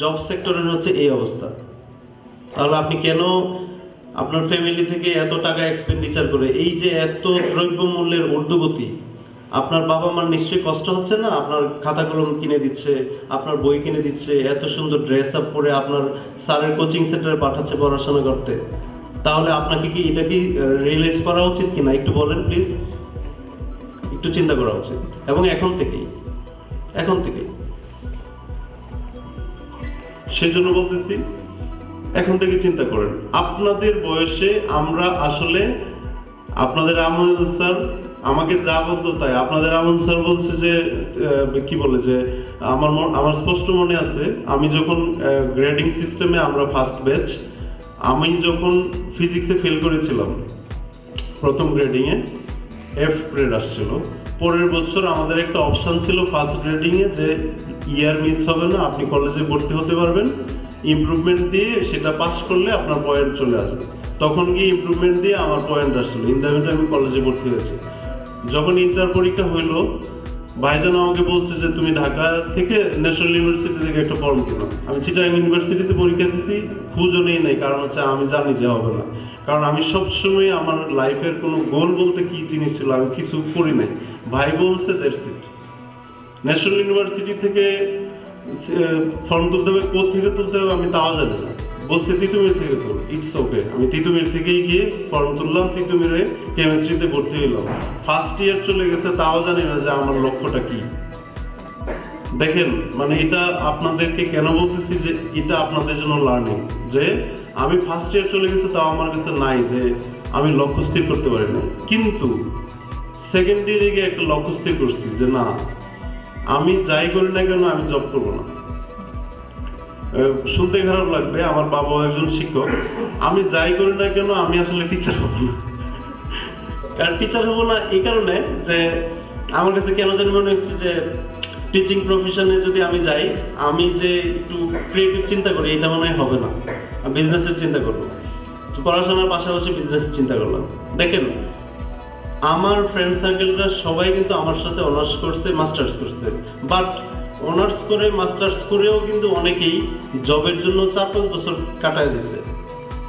Job সেক্টরের হচ্ছে এই অবস্থা। তাহলে আপনি কেন আপনার ফ্যামিলি থেকে এত টাকা এক্সপেন্ডিচার করে, এই যে এত দ্রব্য মূল্যের ঊর্ধ্বগতি, আপনার বাবা মার নিশ্চয়ই কষ্ট হচ্ছে না? আপনার খাতা কলম কিনে দিচ্ছে, আপনার বই কিনে দিচ্ছে, এত সুন্দর ড্রেস আপ পরে আপনার স্যারের কোচিং সেন্টারে পাঠাচ্ছে পড়াশোনা করতে। তাহলে আপনাকে কি এটা কি রিয়েলাইজ করা উচিত কিনা? একটু বলেন প্লিজ একটু চিন্তা করা উচিত। এবং এখন থেকেই এখন থেকেই। সেজন্য বলতেছি, এখন থেকে চিন্তা করেন, আপনাদের বয়সে আমরা আসলে আপনাদের আমল স্যার, আমাকে যা বলতো তাই। আপনাদের আমল, স্যার বলছে যে কি বলে যে, আমার আমার স্পষ্ট মনে আছে, আমি যখন গ্রেডিং সিস্টেমে আমরা ফার্স্ট ব্যাচ আমি যখন ফিজিক্সে ফেল করেছিলাম, প্রথম গ্রেডিংয়ে এফ গ্রেড আসছিল পরের বছর আমাদের একটা অপশান ছিল ফার্স্ট গ্রেডিংয়ে যে ইয়ার মিস হবে না, আপনি কলেজে ভর্তি হতে পারবেন। ইমপ্রুভমেন্ট দিয়ে সেটা পাস করলে আপনার পয়েন্ট চলে আসবে। তখন গিয়ে ইম্প্রুভমেন্ট দিয়ে আমার পয়েন্ট আসলো। ইন দ্য আমি কলেজে ভর্তি হয়েছি। যখন ইন্টার পরীক্ষা হইল ভাইজান আমাকে বলছে যে তুমি ঢাকা থেকে ন্যাশনাল ইউনিভার্সিটি থেকে একটা ফর্ম কিনো। আমি চিটাং ইউনিভার্সিটিতে পরীক্ষা দিছি, খুঁজও নেই কারণ হচ্ছে আমি জানি যে হবে না। কারণ আমি সবসময় আমার লাইফের কোনো গোল বলতে কি জিনিস ছিল আমি কিছু করি নাই। ভাই বলছে দ্যাটস ইট ন্যাশনাল ইউনিভার্সিটি থেকে ফর্ম তুলতে হবে, কোথা থেকে তুলতে হবে আমি তাও জানি না। বলছে তিতুমির থেকে তুল ইটস ওকে আমি তিতুমির থেকেই গিয়ে ফর্ম তুললাম তিতুমিরে কেমিস্ট্রিতে ভর্তি হইলাম। ফার্স্ট ইয়ার চলে গেছে, তাও জানি না যে আমার লক্ষ্যটা কি। দেখেন মানে এটা আপনাদেরকে কেন বলতেছি যে এটা আপনাদের জন্য লার্নিং যে আমি ফার্স্ট ইয়ার চলে গেছে, তাও আমার কাছে নাই যে আমি লক্ষ্য স্থির করতে পারি না কিন্তু সেকেন্ড ইয়ারে গিয়ে একটা লক্ষ্য স্থির করছি যে না, আমি যাই করি না কেন, আমি জব করব না। শুনতে খারাপ লাগবে, আমার বাবা একজন শিক্ষক। আমি যাই করি না কেন, আমি আসলে টিচার হব না। আর টিচার হব না এই কারণে যে, আমার কাছে কেন জানি মনে হচ্ছে যে টিচিং প্রফেশনে যদি আমি যাই, আমি যে একটু ক্রিয়েটিভ চিন্তা করি, এটা মনে হবে না। বিজনেসের চিন্তা করব। পড়াশোনার পাশাপাশি বিজনেসের চিন্তা করলাম। দেখেন, আমার ফ্রেন্ড সার্কেলরা সবাই কিন্তু আমার সাথে অনার্স করছে মাস্টার্স করছে। বাট অনার্স করে, মাস্টার্স করেও কিন্তু অনেকেই জবের জন্য চার পাঁচ বছর কাটায় দিছে।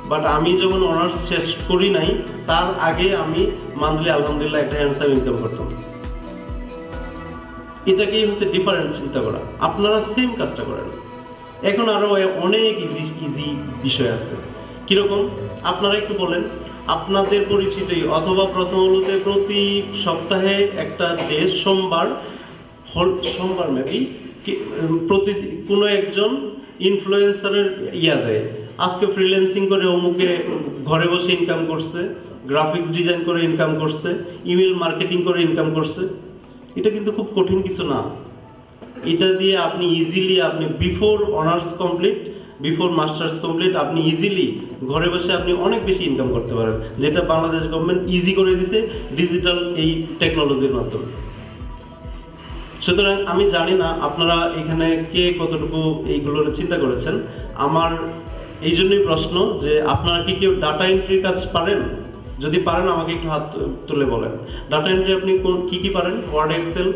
বাট আমি যখন অনার্স শেষ করি নাই, তার আগে আমি মান্থলি আলহামদুলিল্লাহ একটা হ্যান্ডসাম ইনকাম করতাম। এটাকেই হচ্ছে ডিফারেন্ট চিন্তা করা। আপনারা সেম কাজটা করেন। এখন আরও অনেক ইজি ইজি বিষয় আছে। কীরকম? আপনারা একটু বলেন। আপনাদের পরিচিতই অথবা প্রথম আলোতে প্রতি সপ্তাহে একটা দেশ সোমবার সোমবার মেবি প্রতি কোনো একজন ইনফ্লুয়েন্সারের ইয়া দেয়। আজকে ফ্রিল্যান্সিং করে অমুকে ঘরে বসে ইনকাম করছে গ্রাফিক্স ডিজাইন করে ইনকাম করছে ইমেল মার্কেটিং করে ইনকাম করছে। এটা কিন্তু খুব কঠিন কিছু না। এটা দিয়ে আপনি ইজিলি আপনি before honours complete before masters complete আপনি ইজিলি ঘরে বসে আপনি অনেক বেশি ইনকাম করতে পারেন। যেটা বাংলাদেশ গভর্নমেন্ট ইজি করে দিছে ডিজিটাল এই টেকনোলজির মাধ্যমে। সুতরাং আমি জানি না আপনারা এখানে কে কতটুকু এইগুলোর চিন্তা করেছেন। আমার এই জন্যই প্রশ্ন যে আপনারা কি কেউ ডাটা এন্ট্রির কাজ পারেন? যদি পারেন, আমাকে একটু হাত তুলে বলেন। ডাটা এন্ট্রি আপনি কোন- কি কি পারেন? Word excel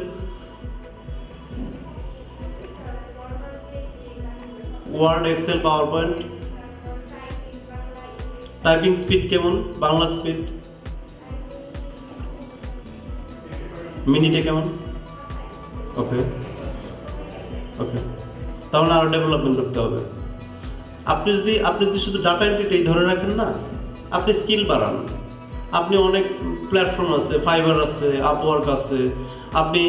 word excel power point typing speed কেমন? বাংলা স্পিড মিনিটে কেমন? ওকে ওকে তাহলে আরও ডেভেলপমেন্ট করতে হবে। আপনি যদি আপনি যদি শুধু ডাটা এন্ট্রিটাই ধরে রাখেন না, আপনি স্কিল বাড়ান। আপনি অনেক প্ল্যাটফর্ম আছে ফাইবার আছে আপওয়ার্ক আছে, আপনি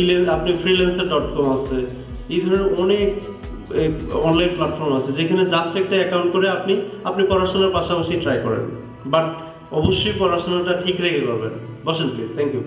ইলে আপনি ফ্রিল্যান্সার ডট কম আছে, এই ধরনের অনেক অনলাইন প্ল্যাটফর্ম আছে, যেখানে জাস্ট একটা অ্যাকাউন্ট করে আপনি আপনি পড়াশোনার পাশাপাশি ট্রাই করেন। বাট অবশ্যই পড়াশোনাটা ঠিক রেখে করবেন। বসেন প্লিজ থ্যাংক ইউ